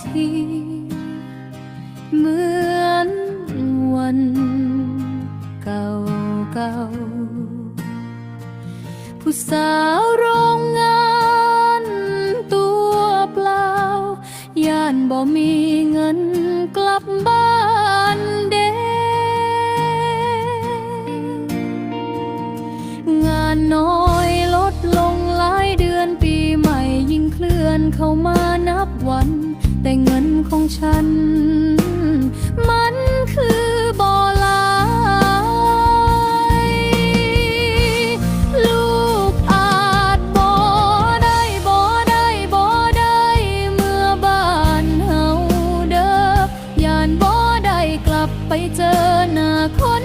ทีเหมือนวันเก่าเก่าผู้สาวโรงงานตัวเปล่า ย่านบ่มีเงิน ของฉัน มันคือบ่อลายลูกอาจบ่ได้บ่ได้บ่ได้เมื่อบ้านเฮาเด้อยานบ่ได้กลับไปเจอหน้าคน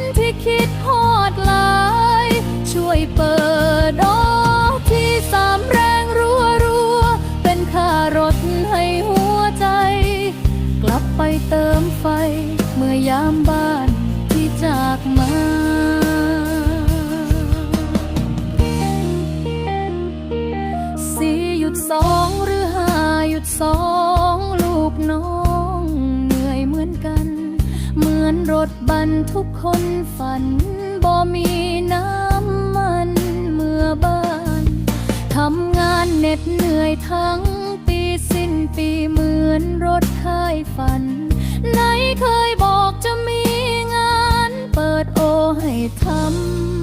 ยามบ้านที่จากมาสี่หยุดสองหรือห้าหยุดสองลูกน้องเหนื่อยเหมือนกัน เหมือนรถบรรทุกคนฝันบ่มีน้ำมันเมื่อบ้านทำงานเหน็ดเหนื่อยทั้งปีสิ้นปีเหมือนรถ ให้ทำ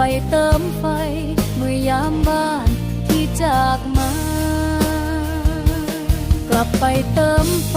ไปเติมไฟ เมื่อยามบ้านที่จากมา กลับไปเติมไฟ